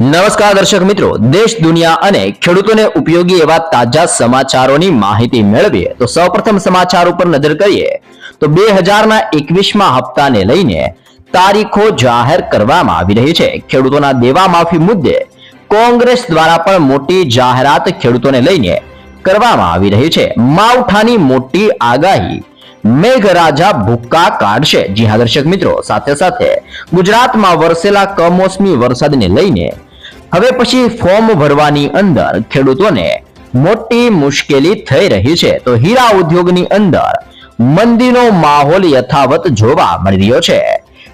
નમસ્કાર દર્શક મિત્રો, દેશ, દુનિયા અને ખેડૂતોને ઉપયોગી એવા તાજા સમાચારોની માહિતી મેળવીએ, તો સૌપ્રથમ સમાચાર ઉપર નજર કરીએ, તો બે હજારના એકવીસમાં હપ્તાને લઈને તારીખો જાહેર કરવામાં આવી રહી છે. ખેડૂતોના દેવા માફી મુદ્દે કોંગ્રેસ દ્વારા પણ મોટી જાહેરાત ખેડૂતોને લઈને કરવામાં આવી રહી છે. માવઠાની મોટી આગાહી મેઘરાજા ભૂક્કા કાઢશે. જી હા, દર્શક મિત્રો, સાથે સાથે ગુજરાતમાં વરસેલા કમોસમી વરસાદને લઈને હવે પછી ફોર્મ ભરવાની અંદર ખેડૂતોને મોટી મુશ્કેલી થઈ રહી છે. તો હીરા ઉદ્યોગની અંદર મંદીનો માહોલ યથાવત જોવા મળી રહ્યો છે.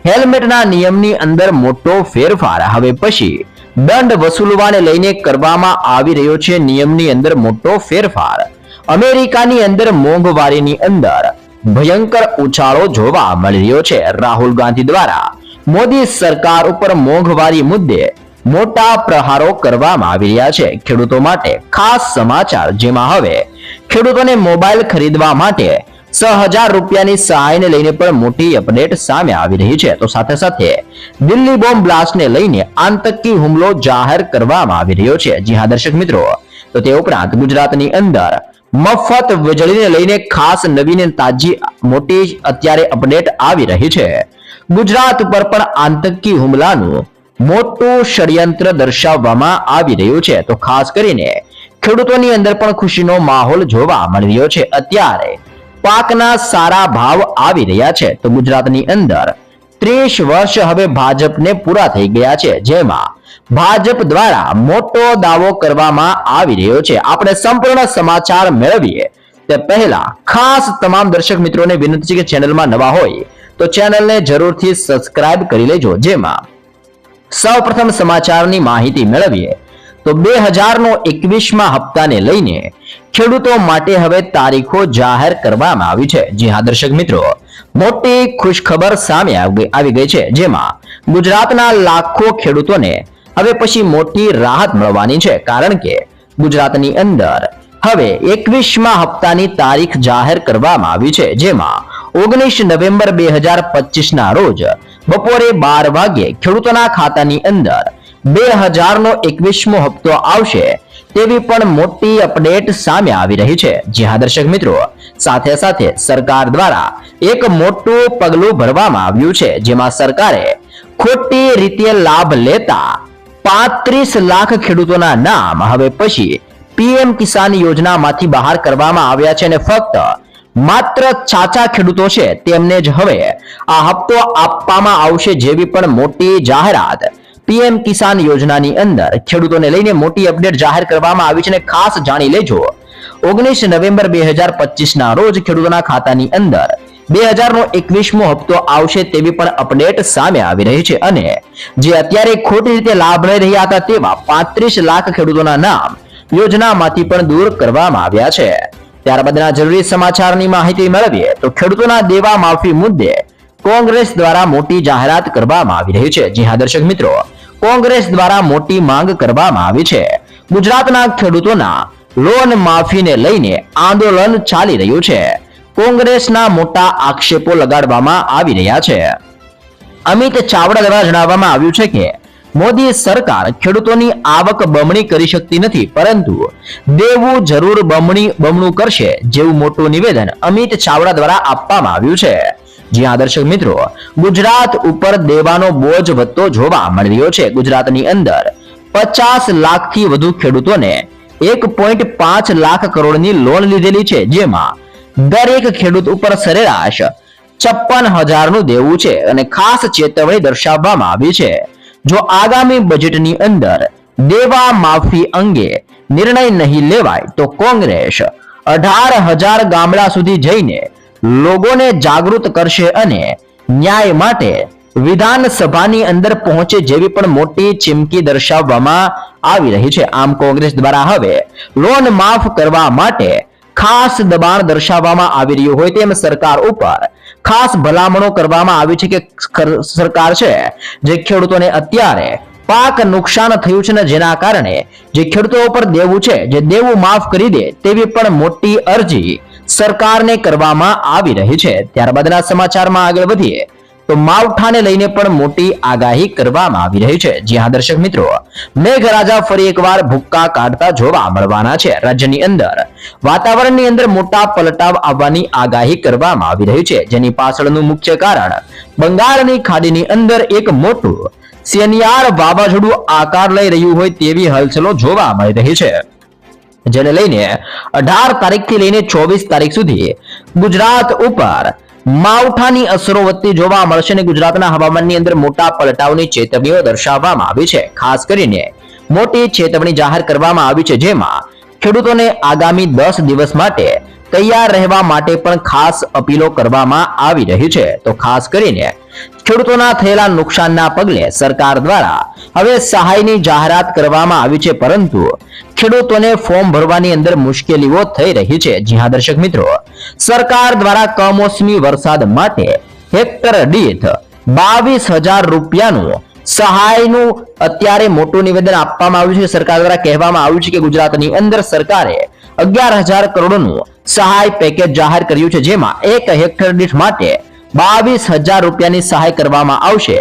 હેલ્મેટના નિયમની અંદર મોટો ફેરફાર હવે પછી દંડ વસૂલવાને લઈને કરવામાં આવી રહ્યો છે. નિયમની અંદર મોટો ફેરફાર. અમેરિકાની અંદર મોંઘવારીની અંદર ભયંકર ઉછાળો જોવા મળી રહ્યો છે. રાહુલ ગાંધી દ્વારા મોદી સરકાર ઉપર મોંઘવારી મુદ્દે મોટા પ્રહારો કરવામાં આવી રહ્યા છે. ખેડૂતો માટે ખાસ સમાચાર, જેમાં હવે ખેડૂતોને મોબાઈલ ખરીદવા માટે છ હજાર રૂપિયાની સહાયને લઈને પણ મોટી અપડેટ સામે આવી રહી છે. તો સાથે સાથે દિલ્હી બોમ્બ બ્લાસ્ટને લઈને આતંકી હુમલો જાહેર કરવામાં આવી રહ્યો છે. જી હા, દર્શક મિત્રો તો તે ઉપરાંત ગુજરાતની અંદર મફત વીજળીને લઈને ખાસ અને તાજી મોટી અત્યારે અપડેટ આવી રહી છે. ગુજરાત ઉપર પણ આતંકી હુમલાનું મોટું ષડયંત્ર દર્શાવવામાં આવી રહ્યું છે. તો ખાસ કરીને ખેડૂતોની અંદર પણ ખુશીનો માહોલ જોવા મળી રહ્યો છે. અત્યારે પાકના સારા ભાવ આવી રહ્યા છે. તો ગુજરાતની અંદર ત્રીસ વર્ષ હવે ભાજપને પૂરા થઈ ગયા છે. જેમાં ભાજપ દ્વારા મોટો દાવો કરવામાં આવી રહ્યો છે. આપણે સંપૂર્ણ સમાચાર મેળવીએ. તે પહેલા ખાસ તમામ દર્શક મિત્રોને વિનંતી છે કે ચેનલમાં નવા હોય તો ચેનલને જરૂરથી સબસ્ક્રાઇબ કરી લેજો. જેમાં સૌપ્રથમ સમાચારની માહિતી મેળવીએ. તો બે હજારનો એકવીસમાં હપ્તાને લઈને ખેડૂતો માટે હવે તારીખો જાહેર કરવામાં આવી છે. જી હા, દર્શક મિત્રો, મોટી ખુશખબર સામે આવી ગઈ છે, જેમાં ગુજરાતના લાખો ખેડૂતોને હવે પછી મોટી રાહત મળવાની છે, કારણ કે ગુજરાતની અંદર હવે એકવીસમાં હપ્તાની તારીખ જાહેર કરવામાં આવી છે, જેમાં ઓગણીસ નવેમ્બર બે હજાર પચીસના રોજ બપોરે બાર વાગ્યે ખેડૂતોના ખાતાની અંદર બે હજારનો એકવીસમો હપ્તો આવશે તેવી પણ મોટી અપડેટ સામે આવી રહી છે. જી દર્શક મિત્રો. સાથે સાથે સરકાર દ્વારા એક મોટું પગલું ભરવામાં આવ્યું છે, જેમાં સરકારે ખોટી રીતે લાભ લેતા પાંત્રીસ લાખ ખેડૂતોના નામ હવે પછી પીએમ કિસાન યોજનામાંથી બહાર કરવામાં આવ્યા છે અને ફક્ત માત્ર ચાચા ખેડૂતો છે, તેમને જ હવે આ હપ્તો આપવામાં આવશે જેવી પણ મોટી જાહેરાત પીએમ કિસાન યોજનાની અંદર ખેડૂતોને લઈને મોટી અપડેટ જાહેર કરવામાં આવી છે અને ખાસ જાણી લેજો. ઓગણીસ નવેમ્બર બે હજાર પચીસના રોજ ખેડૂતોના ખાતાની અંદર બે હજારનો એકવીસમો હપ્તો આવશે તેવી પણ અપડેટ સામે આવી રહી છે અને જે અત્યારે ખોટી રીતે લાભ લઈ રહ્યા હતા તેવા પાંત્રીસ લાખ ખેડૂતોના નામ યોજનામાંથી પણ દૂર કરવામાં આવ્યા છે. ત્યારબાદના જરૂરી સમાચારની માહિતી મેળવીએ તો ખેડૂતોના દેવા માફી મુદ્દે કોંગ્રેસ દ્વારા મોટી જાહેરાત કરવામાં આવી રહી છે. જી હા, દર્શક મિત્રો કોંગ્રેસ દ્વારા મોટી માંગ કરવામાં આવી છે. ગુજરાતના ખેડૂતોના લોન માફીને લઈને આંદોલન ચાલી રહ્યું છે. કોંગ્રેસના મોટા આક્ષેપો લગાડવામાં આવી રહ્યા છે. અમિત ચાવડા દ્વારા જણાવવામાં આવ્યું છે કે, મોદી સરકાર ખેડૂતોની આવક બમણી કરી શકતી નથી, પરંતુ દેવું જરૂર બમણી બમણું કરશે જેવું મોટું નિવેદન અમિત ચાવડા દ્વારા આપવામાં આવ્યું છે. જ્યાં દર્શક મિત્રો, ગુજરાત ઉપર દેવાનો બોજ વધતો જોવા મળી રહ્યો છે. ગુજરાતની અંદર પચાસ લાખથી વધુ ખેડૂતોને એક પોઈન્ટ પાંચ લાખ કરોડની લોન લીધેલી છે. જેમાં દરેક ખેડૂત ઉપર સરેરાશ છપ્પન હજારનું દેવું છે અને ખાસ ચેતવણી દર્શાવવામાં આવી છે. જો આગામી બજેટની અંદર દેવા માફી અંગે નિર્ણય નહીં લેવાય, તો કોંગ્રેસ અઢાર હજાર ગામડા સુધી જઈને લોકોને જાગૃત કરશે અને ન્યાય માટે વિધાનસભાની અંદર પહોંચે જેવી પણ મોટી ચીમકી દર્શાવવામાં આવી રહી છે. આમ કોંગ્રેસ દ્વારા હવે લોન માફ કરવા માટે ખાસ દબાણ દર્શાવવામાં આવી રહ્યું હોય તેમ સરકાર ઉપર ખાસ ભલામણો કરવામાં આવી છે કે સરકાર છે, જે ખેડૂતોને અત્યારે પાક નુકસાન થયું છે ને જેના કારણે જે ખેડૂતો ઉપર દેવું છે, જે દેવું માફ કરી દે તેવી પણ મોટી અરજી સરકારને કરવામાં આવી રહી છે. ત્યારબાદના સમાચારમાં આગળ વધીએ, તો માવઠાને લઈને પણ મોટી આગાહી કરવામાં આવી રહી છે. જી દર્શક મિત્રો, મેઘરાજા ફરી એકવાર ભૂક્કા કાઢતા જોવા મળવાના છે. રાજ્યની અંદર વાતાવરણની અંદર મોટા પલટાવ આવવાની આગાહી કરવામાં આવી રહી છે. જેની પાછળનું મુખ્ય કારણ, બંગાળની ખાડીની અંદર એક મોટું સેનિયાર વાવાઝોડું આકાર લઈ રહ્યું હોય તેવી હલચલો જોવા મળી રહી છે. જેને લઈને અઢાર તારીખથી લઈને ચોવીસ તારીખ સુધી ગુજરાત ઉપર માવઠાની અસરો વધતી જોવા મળશે અને ગુજરાતના હવામાનની અંદર મોટા પલટાવની ચેતવણીઓ દર્શાવવામાં આવી છે. ખાસ કરીને મોટી ચેતવણી જાહેર કરવામાં આવી છે જેમાં ખેડૂતોને આગામી દસ દિવસ માટે તૈયાર રહેવા માટે પણ ખાસ અપીલો કરવામાં આવી રહી છે. તો ખાસ કરીને ખેડૂતોના થયેલા નુકસાનના પગલે સરકાર દ્વારા હવે સહાયની જાહેરાત કરવામાં આવી છે, પરંતુ ખેડૂતોને ફોર્મ ભરવાની અંદર મુશ્કેલીઓ થઈ રહી છે. જી દર્શક મિત્રો, સરકાર દ્વારા કમોસમી વરસાદ માટે હેક્ટર દીઠ બાવીસ હજાર રૂપિયાનું સહાયનું અત્યારે મોટું નિવેદન આપવામાં આવ્યું છે. સરકાર દ્વારા કહેવામાં આવ્યું છે કે ગુજરાતની અંદર સરકારે અગિયાર હજાર કરોડનું સહાય પેકેજ જાહેર કર્યું છે, જેમાં એક હેક્ટર દીઠ માટે બાવીસ હજાર રૂપિયાની સહાય કરવામાં આવશે,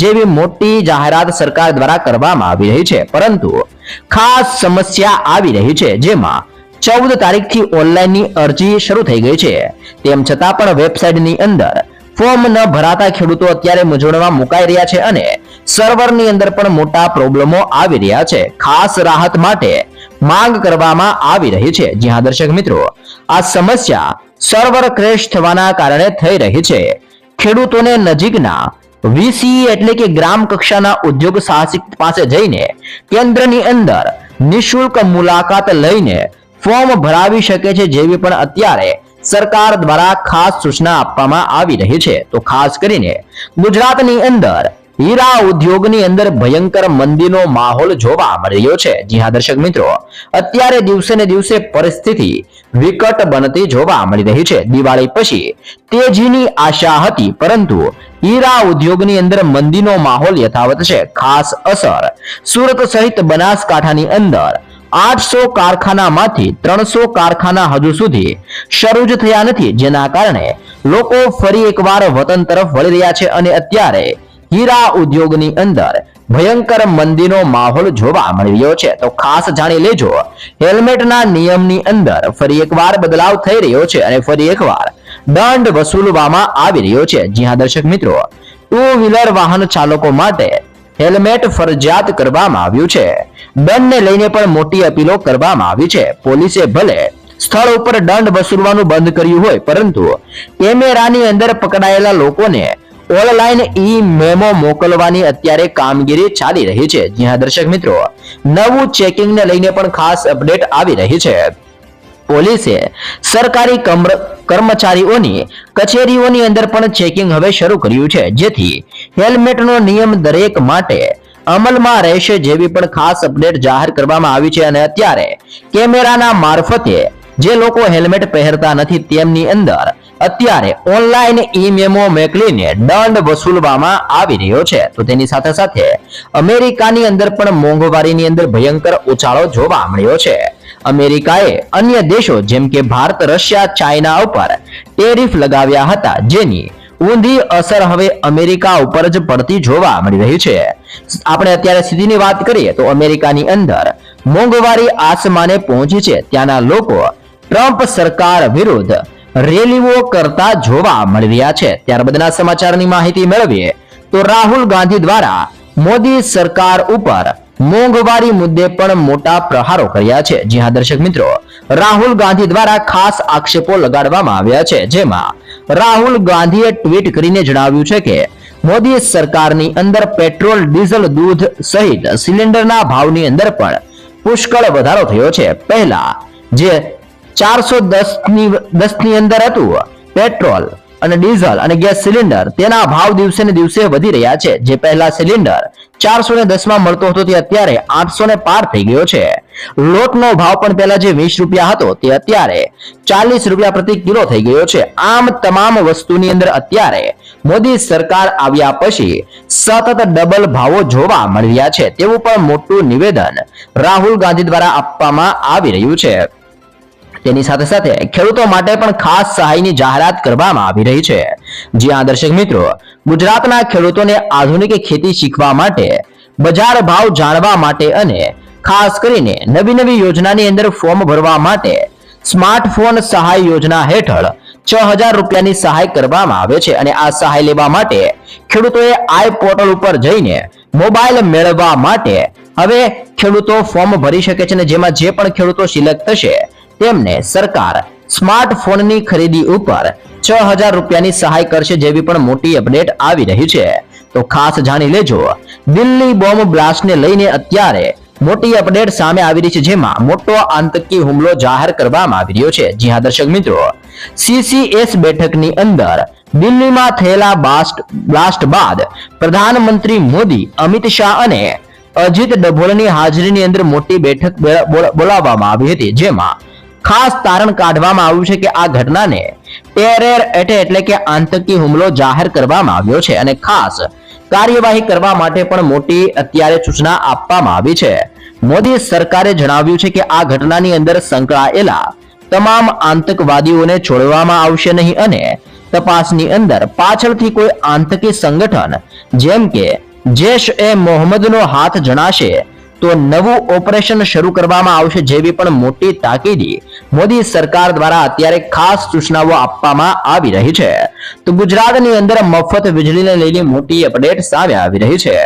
જેવી મોટી જાહેરાત સરકાર દ્વારા કરવામાં આવી રહી છે. પરંતુ ખાસ સમસ્યા આવી રહી છે, જેમાં ચૌદ તારીખથી ઓનલાઈનની અરજી શરૂ થઈ ગઈ છે. તેમ છતાં પણ વેબસાઇટની અંદર ફોર્મ ન ભરાતા ખેડૂતો અત્યારે મૂંઝવણમાં મુકાઈ રહ્યા છે અને સર્વરની અંદર પણ મોટા પ્રોબ્લેમો આવી રહ્યા છે. ખાસ રાહત માટે માંગ કરવામાં આવી રહી છે. જી દર્શક મિત્રો, આ સમસ્યા સર્વર ક્રેશ થવાના કારણે થઈ રહી છે. ખેડૂતોને નજીકના વીસી એટલે કે ગ્રામ કક્ષાના ઉદ્યોગ સાહસિક પાસે જઈને કેન્દ્રની અંદર નિશુલ્ક મુલાકાત લઈને ફોર્મ ભરાવી શકે છે જેવી પણ અત્યારે સરકાર દ્વારા ખાસ સૂચના આપવામાં આવી રહી છે. તો ખાસ કરીને ગુજરાતની અંદર હીરા ઉદ્યોગની અંદર ભયંકર મંદીનો માહોલ જોવા મળી રહ્યો છે. જી હા, દર્શક મિત્રો, અત્યારે દિવસે ને દિવસે પરિસ્થિતિ વિકટ બનતી જોવા મળી રહી છે. દિવાળી પછી તેજીની આશા હતી, પરંતુ હીરા ઉદ્યોગની અંદર મંદીનો માહોલ યથાવત છે. ખાસ અસર સુરત સહિત બનાસકાંઠાની અંદર આઠસો કારખાનામાંથી ત્રણસો કારખાના હજુ સુધી શરૂ જ થયા નથી. જેના કારણે લોકો ફરી એકવાર વતન તરફ વળી રહ્યા છે અને અત્યારે હીરા ઉદ્યોગની અંદર ભયંકર મંદીનો માહોલ જોવા મળી રહ્યો છે. તો ખાસ જાણી લેજો, હેલ્મેટના નિયમની અંદર ફરી એકવાર બદલાવ થઈ રહ્યો છે અને ફરી એકવાર દંડ વસૂલવામાં આવી રહ્યો છે. જી દર્શક મિત્રો ટુ વ્હીલર વાહન ચાલકો માટે હેલ્મેટ ફરજિયાત કરવામાં આવ્યું છે. દંડને લઈને પણ મોટી અપીલો કરવામાં આવી છે. પોલીસે ભલે સ્થળ ઉપર દંડ વસૂલવાનું બંધ કર્યું હોય, પરંતુ કેમેરાની અંદર પકડાયેલા લોકોને ઓનલાઈન ઈ મેમો મોકલવાની અત્યારે કામગીરી ચાલી રહી છે. જ્યાં દર્શક મિત્રો, નવું ચેકિંગને લઈને પણ ખાસ અપડેટ આવી રહી છે. પોલીસે સરકારી કર્મચારીઓની કચેરીઓની અંદર પણ ચેકિંગ હવે શરૂ કર્યું છે. જેથી હેલ્મેટનો નિયમ દરેક માટે અમલમાં રહેશે જેવી પણ ખાસ અપડેટ જાહેર કરવામાં આવી છે. અને અત્યારે કેમેરાના મારફતે જે લોકો હેલ્મેટ પહેરતા નથી, તેમની અંદર અત્યારે ઓનલાઈન ઈ મેમો મોકલીને દંડ વસૂલવામાં આવી રહ્યો છે. તો તેની સાથે સાથે અમેરિકાની અંદર પણ મોંઘવારીની અંદર ભયંકર ઉછાળો જોવા મળ્યો છે. અમેરિકાએ અન્ય દેશો જેમ કે ભારત, રશિયા, ચાઇના ઉપર ટેરિફ લગાવ્યા હતા, જેની ઊંધી અસર હવે અમેરિકા ઉપર જ પડતી જોવા મળી રહી છે. આપણે અત્યારે સ્થિતિની વાત કરીએ તો અમેરિકાની અંદર મોંઘવારી આસમાને પહોંચી છે. ત્યાંના લોકો ટ્રમ્પ સરકાર વિરુદ્ધ રેલીઓ કરતા જોવા મળી રહ્યા છે. ત્યારબાદના સમાચારની માહિતી મેળવીએ તો રાહુલ ગાંધી દ્વારા મોદી સરકાર ઉપર મોંઘવારી મુદ્દે પણ મોટા પ્રહારો કર્યા છે. જી હા, દર્શક મિત્રો, રાહુલ ગાંધી દ્વારા ખાસ આક્ષેપો લગાડવામાં આવ્યા છે. જેમાં રાહુલ ગાંધીએ ટ્વીટ કરીને જણાવ્યું છે કે, મોદી સરકારની અંદર પેટ્રોલ, ડીઝલ, દૂધ સહિત સિલિન્ડરના ભાવની અંદર પણ પુષ્કળ વધારો થયો છે. પહેલા જે ચારસો દસની દસની અંદર હતું પેટ્રોલ અને ડીઝલ અને ગેસ સિલિન્ડર તેના ભાવ દિવસે ને દિવસે વધી રહ્યા છે. જે પહેલા સિલિન્ડર ચારસો ને દસમાં મળતો હતો તે અત્યારે આઠસો ને પાર થઈ ગયો છે. લોટનો ભાવ પણ પહેલા જે વીસ રૂપિયા હતો તે અત્યારે ચાલીસ રૂપિયા પ્રતિ કિલો થઈ ગયો છે. આમ તમામ વસ્તુની અંદર અત્યારે મોદી સરકાર આવ્યા પછી સતત ડબલ ભાવો જોવા મળી રહ્યા છે. તેવું પણ મોટું નિવેદન રાહુલ ગાંધી દ્વારા આપવામાં આવી રહ્યું છે. તેની સાથે સાથે ખેડૂતો માટે પણ ખાસ સહાયની જાહેરાત કરવામાં આવી રહી છે. જ્યાં દર્શક મિત્રો, ગુજરાતના ખેડૂતોને આધુનિક ખેતી શીખવા માટે બજાર ભાવ જાણવા માટે અને ખાસ કરીને નવી નવી યોજનાની અંદર ફોર્મ ભરવા માટે સ્માર્ટફોન સહાય યોજના હેઠળ છ હજાર રૂપિયાની સહાય કરવામાં આવે છે અને આ સહાય લેવા માટે ખેડૂતોએ આઈ પોર્ટલ ઉપર જઈને મોબાઈલ મેળવવા માટે હવે ખેડૂતો ફોર્મ ભરી શકે છે અને જેમાં જે પણ ખેડૂતો સિલેક્ટ થશે તેમને સરકાર સ્માર્ટફોનની ખરીદી ઉપર છ હજાર રૂપિયાની સહાય કરશે જેવી પણ મોટી અપડેટ આવી રહી છે. તો ખાસ જાણી લેજો, દિલ્હી બોમ્બ બ્લાસ્ટને લઈને અત્યારે મોટી અપડેટ સામે આવી રહી છે, જેમાં મોટો આતંકી હુમલો જાહેર કરવામાં આવી રહ્યો છે. જી હા, દર્શક મિત્રો, સીસીએસ બેઠકની અંદર દિલ્હીમાં થયેલા બાસ્ટ, બ્લાસ્ટ બાદ પ્રધાનમંત્રી મોદી, અમિત શાહ અને અજીત ડભોલની હાજરીની અંદર મોટી બેઠક બોલા- બોલા- બોલાવવામાં આવી હતી, જેમાં ખાસ તારણ કાઢવામાં આવ્યું છે કે આ ઘટનાને ટેરર એટે એટલે કે આતંકી હુમલો જાહેર કરવામાં આવ્યો છે અને ખાસ કાર્યવાહી કરવા માટે પણ મોટી અત્યારે સૂચના આપવામાં આવી છે. મોદી સરકારે જણાવ્યું છે કે આ ઘટનાની અંદર સંકળાયેલા તમામ આતંકવાદીઓને છોડવામાં આવશે નહીં અને તપાસની અંદર પાછળથી કોઈ આતંકી સંગઠન જેમ કે જૈશ એ મોહમ્મદનો હાથ જણાશે તો નવું ઓપરેશન શરૂ કરવામાં આવશે જેવી પણ મોટી તાકીદી મોદી સરકાર દ્વારા અત્યારે ખાસ સૂચનાઓ આપવામાં આવી રહી છે. તો ગુજરાતની અંદર મફત વીજળીને લઈને મોટી અપડેટ સામે આવી રહી છે.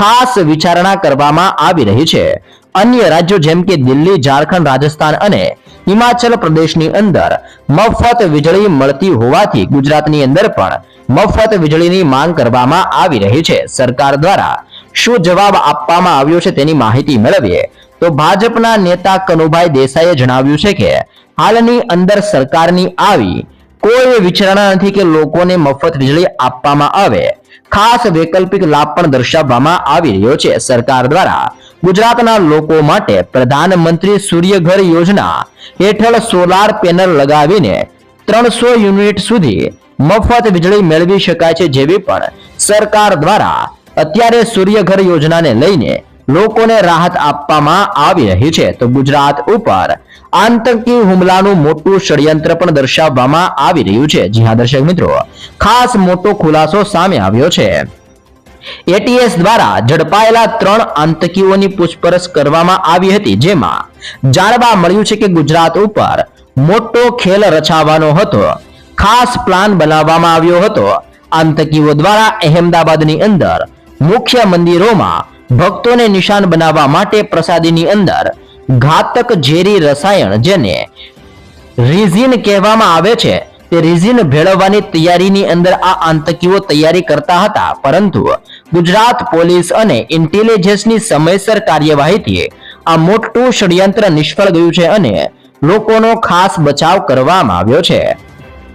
ખાસ વિચારણા કરવામાં આવી રહી છે. અન્ય રાજ્યો જેમ કે દિલ્હી, ઝારખંડ, રાજસ્થાન અને હિમાચલ પ્રદેશની અંદર મફત વીજળી મળતી હોવાથી ગુજરાતની અંદર પણ મફત વીજળીની માંગ કરવામાં આવી રહી છે. સરકાર દ્વારા શું જવાબ આપવામાં આવ્યો છે તેની માહિતી મેળવીએ. તો ભાજપના નેતા કનુભાઈ દેસાઈએ જણાવ્યું છે કે, હાલની અંદર સરકારની આવી કોઈ વિચારણા નથી કે લોકોને મફત વીજળી આપવામાં આવે. ખાસ વૈકલ્પિક લાભ પણ દર્શાવવામાં આવી રહ્યો છે. સરકાર દ્વારા ગુજરાતના લોકો માટે પ્રધાનમંત્રી સૂર્યઘર યોજના હેઠળ સોલાર પેનલ લગાવીને ત્રણસો યુનિટ સુધી મફત વીજળી મેળવી શકાય છે જેવી પણ સરકાર દ્વારા અત્યારે સૂર્યઘર યોજનાને લઈને લોકોને રાહત આપવામાં આવી રહી છે. તો ગુજરાત ઉપર આતંકી હુમલાનું મોટું ષડયંત્ર પણ દર્શાવવામાં આવી રહ્યું છે. જી હા, દર્શક મિત્રો, ખાસ મોટો ખુલાસો સામે આવ્યો છે. એટીએસ દ્વારા ઝડપાયેલા ત્રણ આતંકીઓની પૂછપરછ કરવામાં આવી હતી, જેમાં જાણવા મળ્યું છે કે ગુજરાત ઉપર મોટો ખેલ રચાવાનો હતો. ખાસ પ્લાન બનાવવામાં આવ્યો હતો. આતંકીઓ દ્વારા અહેમદાબાદની અંદર મુખ્ય મંદિરોમાં ભક્તોને નિશાન બનાવવા માટે પ્રસાદીની અંદર ઘાતક ઝેરી રસાયણ જેને રીઝિન કહેવામાં આવે છે. તે રીઝિન ભેળવવાની તૈયારીની અંદર આ આતંકીઓ તૈયારી કરતા હતા. પરંતુ ગુજરાત પોલીસ અને ઇન્ટેલિજન્સની સમયસર કાર્યવાહીથી આ મોટું ષડયંત્ર નિષ્ફળ ગયું છે અને લોકોનો ખાસ બચાવ કરવામાં આવ્યો છે.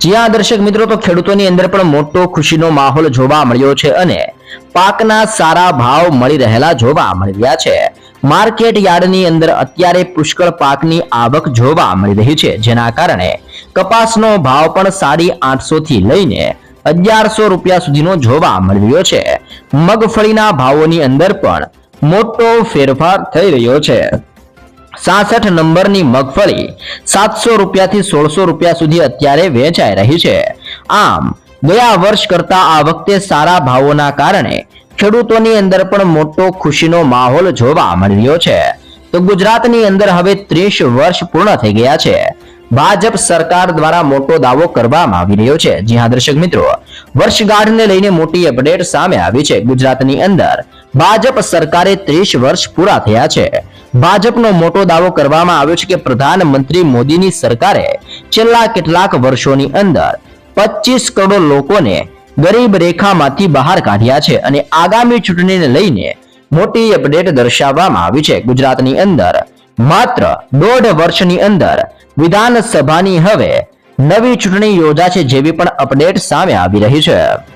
જ્યાં દર્શક મિત્રો, તો ખેડૂતોની અંદર પણ મોટો ખુશીનો માહોલ જોવા મળ્યો છે અને પાકના સારા ભાવ મળી રહેલા જોવા મળી રહ્યા છે. માર્કેટ યાર્ડની અંદર અત્યારે પુષ્કળ પાકની આવક જોવા મળી રહી છે, જેના કારણે કપાસનો ભાવ પણ સાડી આઠસો થી લઈને અગિયારસો રૂપિયા સુધીનો જોવા મળી રહ્યો છે. મગફળીના ભાવોની અંદર પણ મોટો ફેરફાર થઈ રહ્યો છે. સાસઠ નંબરની મગફળી સાતસો રૂપિયાથી સોળસો રૂપિયા સુધી અત્યારે વેચાઈ રહી છે. આમ, ગયા વર્ષ કરતા આ વખતે સારા ભાવોના કારણે ખેડૂતોની અંદર પણ મોટો ખુશીનો માહોલ જોવા મળ્યો છે. તો ગુજરાતની અંદર હવે ત્રીસ વર્ષ પૂર્ણ થઈ ગયા છે. ભાજપ સરકાર દ્વારા મોટો દાવો કરવામાં આવી રહ્યો છે. જી હા, દર્શક મિત્રો, વર્ષગાંઠને લઈને મોટી અપડેટ સામે આવી છે. ગુજરાતની અંદર ભાજપ સરકારે ત્રીસ વર્ષ પૂરા થયા છે. ભાજપનો મોટો દાવો કરવામાં આવ્યો છે કે પ્રધાનમંત્રી મોદીની સરકારે છેલ્લા કેટલાક વર્ષોની અંદર પચીસ કરોડ લોકોને ગરીબ રેખામાંથી બહાર કાઢ્યા છે અને આગામી ચૂંટણીને લઈને મોટી અપડેટ દર્શાવવામાં આવી છે. ગુજરાતની અંદર માત્ર દોઢ વર્ષની અંદર વિધાનસભાની હવે નવી ચૂંટણી યોજાશે જેવી પણ અપડેટ સામે આવી રહી છે.